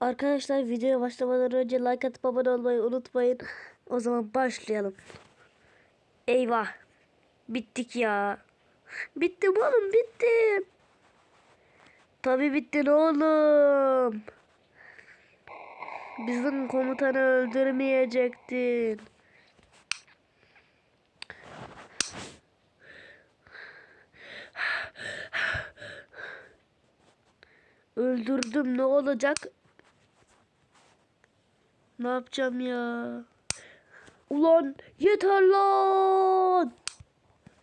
Arkadaşlar videoya başlamadan önce like atıp abone olmayı unutmayın. O zaman başlayalım. Eyvah. Bittik ya. Bittim oğlum bittim. Tabi bittin oğlum. Bizim komutanı öldürmeyecektin. Öldürdüm ne olacak? Ne yapacağım ya? Ulan yeter lan!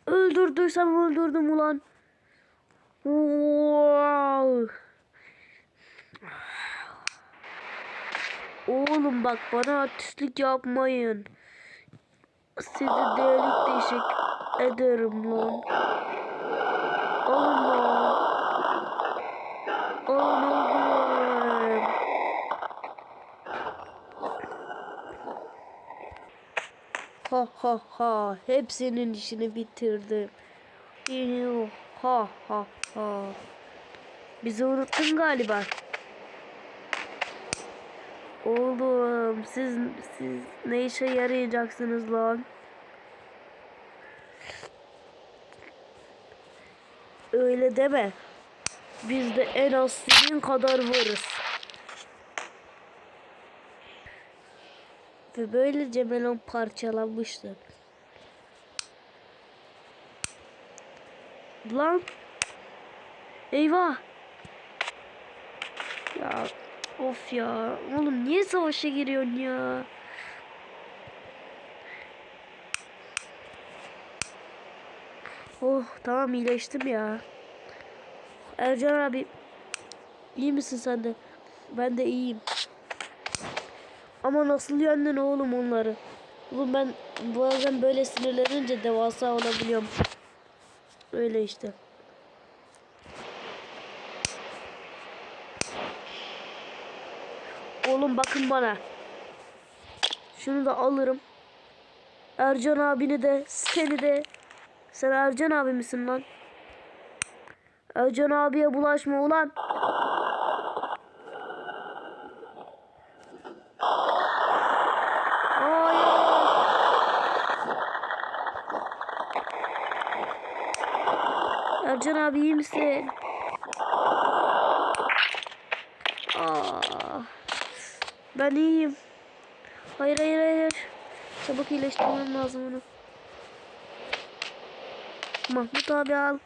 Öldürdüysem öldürdüm ulan. Wow. Oğlum bak bana artistlik yapmayın. Sizi delik deşik ederim lan. Alın lan. Ha ha ha. Hepsinin işini bitirdim. Ha ha ha. Bizi unuttun galiba. Oğlum siz siz ne işe yarayacaksınız lan? Öyle deme. Biz de en az senin kadar varız. Ve böylece melon parçalanmıştı. Lan. Eyvah. Ya of ya. Oğlum niye savaşa giriyorsun ya? Oh tamam iyileştim ya. Ercan abi iyi misin sen de? Ben de iyiyim. Ama nasıl yendin oğlum onları? Oğlum ben bazen böyle sinirlenince devasa olabiliyorum. Öyle işte. Oğlum bakın bana. Şunu da alırım. Ercan abini de seni de. Sen Ercan abi misin lan? Ercan abiye bulaşma ulan. Ercan abi iyi misin? Aa, ben iyiyim. Hayır hayır hayır. Çabuk iyileştirmem lazım onu. Mahmut abi al.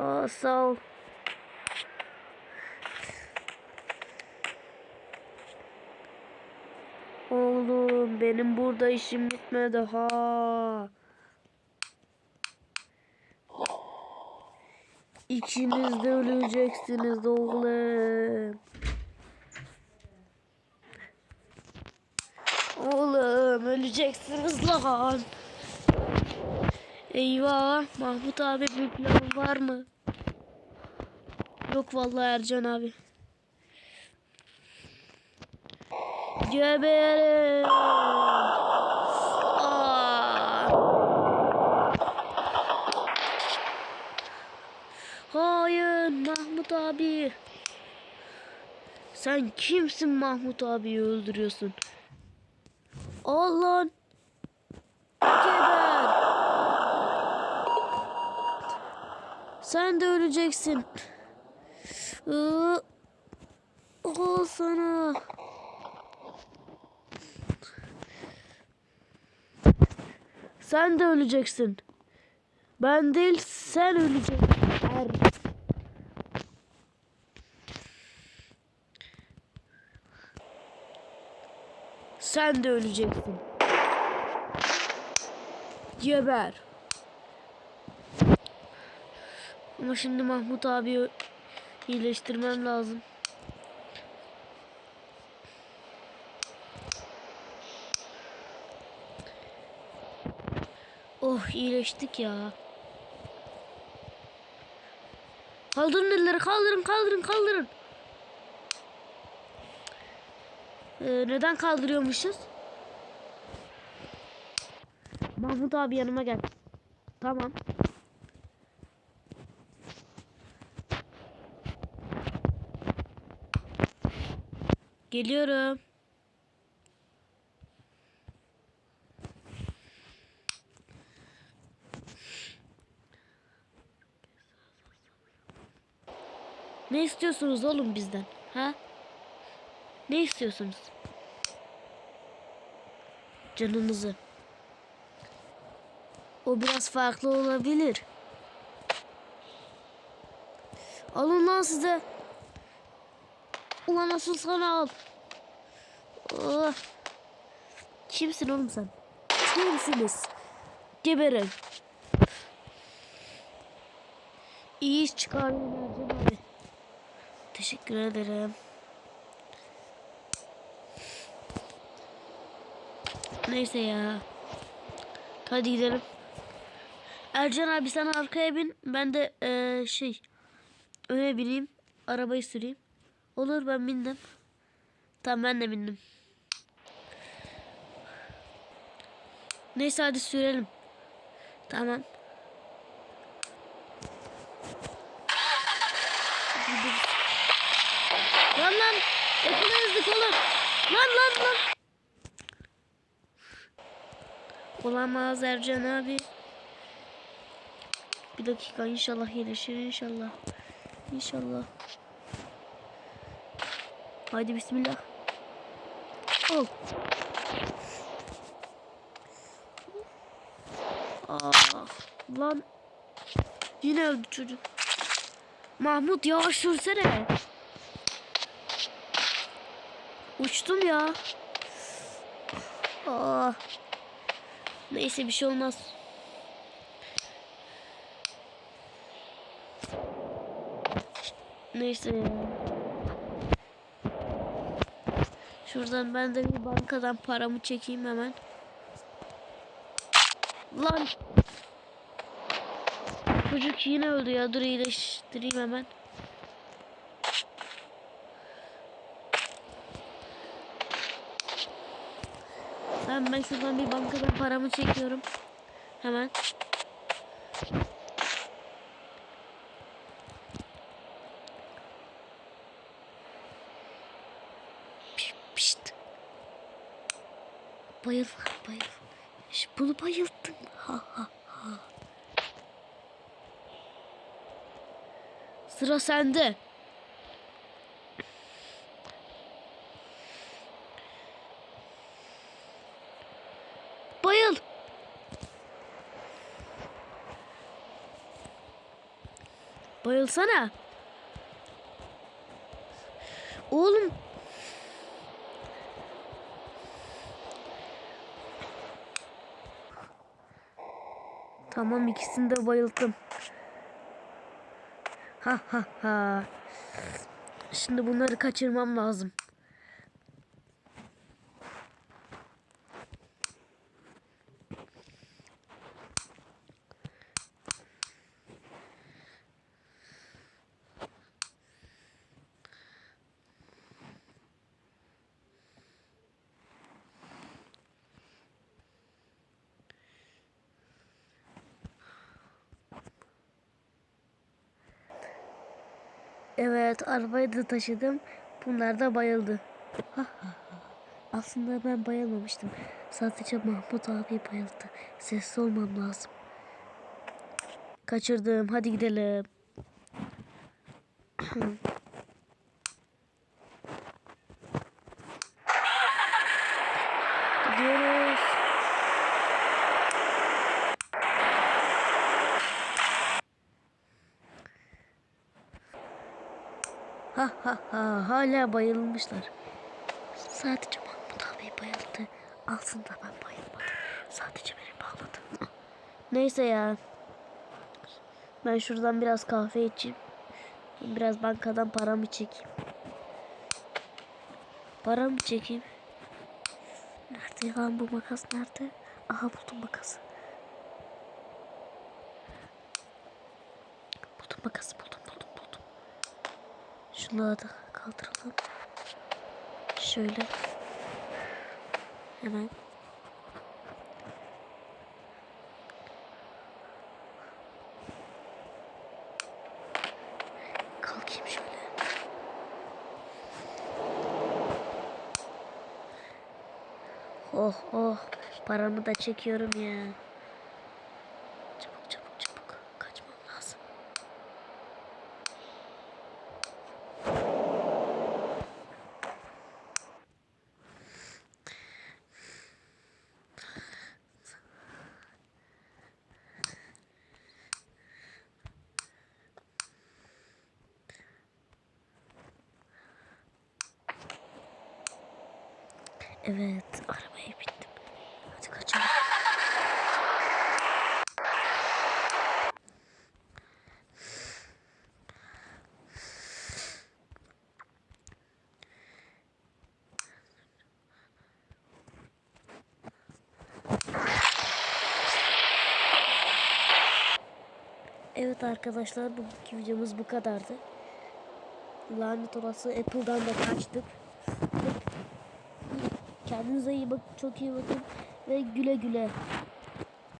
Aa, sağ ol. Oğlum benim burada işim bitmedi ha. İkiniz de öleceksiniz oğlum. Oğlum öleceksiniz lan. Eyvah Mahmut abi bir plan var mı? Yok vallahi Ercan abi. Geberin. Aa. Hayır Mahmut abi. Sen kimsin Mahmut abiyi öldürüyorsun? Al lan. Geber. Sen de öleceksin. Al sana. Sen de öleceksin. Ben değil sen öleceksin. Sen de öleceksin. Geber. Ama şimdi Mahmut abi iyileştirmem lazım. Oh iyileştik ya. Kaldırın elleri kaldırın kaldırın kaldırın. Ee, neden kaldırıyormuşuz? Mahmut abi yanıma gel. Tamam. Geliyorum. Ne istiyorsunuz oğlum bizden? Ha? Ne istiyorsunuz? Canınızı. O biraz farklı olabilir. Alın lan size. Ulan nasıl sana al. Oh. Kimsin oğlum sen? Kimsiniz? Geberin. İyi iş çıkardın Ercan abi. Teşekkür ederim. Neyse ya. Hadi gidelim. Ercan abi sen arkaya bin. Ben de eee, şey öne bineyim. Arabayı süreyim. Olur ben bindim. Tamam ben de bindim. Neyse hadi sürelim. Tamam. Lan lan. Yakalayızdık oğlum. Lan lan lan. Olamaz Ercan abi. Bir dakika inşallah iyileşir inşallah. İnşallah. Haydi bismillah. Ol. Aa, lan. Yine öldü çocuk. Mahmut yavaş sürsene. Uçtum ya. Aa. Neyse bir şey olmaz. Neyse ya. Şuradan ben de bir bankadan paramı çekeyim hemen. Lan. Çocuk yine öldü ya. Dur iyileştireyim hemen. Ben ben şuradan bir bankadan paramı çekiyorum. Hemen. Pişt. Bayıl, bayıl. Bunu bayılttın. Ha ha ha. Sıra sende. Bayıl. Bayılsana. Oğlum. Tamam ikisini de bayılttım. Ha ha ha. Şimdi bunları kaçırmam lazım. Evet arabayı da taşıdım. Bunlar da bayıldı. Aslında ben bayılmamıştım. Sadece Mahmut abi bayıldı. Sessiz olmam lazım. Kaçırdım. Hadi gidelim. Ha ha ha hala bayılmışlar. Sadece Mahmut abi bayıldı. Aslında ben bayılmadım. Sadece beni bağladı. Neyse ya. Ben şuradan biraz kahve içeyim. Biraz bankadan paramı çekeyim. Paramı çekeyim. Nerede lan bu makas nerede? Aha buldum makası. Buldum makası buldum. Şunları da kaldıralım. Şöyle. Hemen. Kalkayım şöyle. Oh oh. Paramı da çekiyorum ya. Evet arabaya bindim. Hadi kaçalım. Evet arkadaşlar bugünkü videomuz bu kadardı. Lanet olası Apple'dan da kaçtık. Kendinize iyi bakın, çok iyi bakın ve güle güle.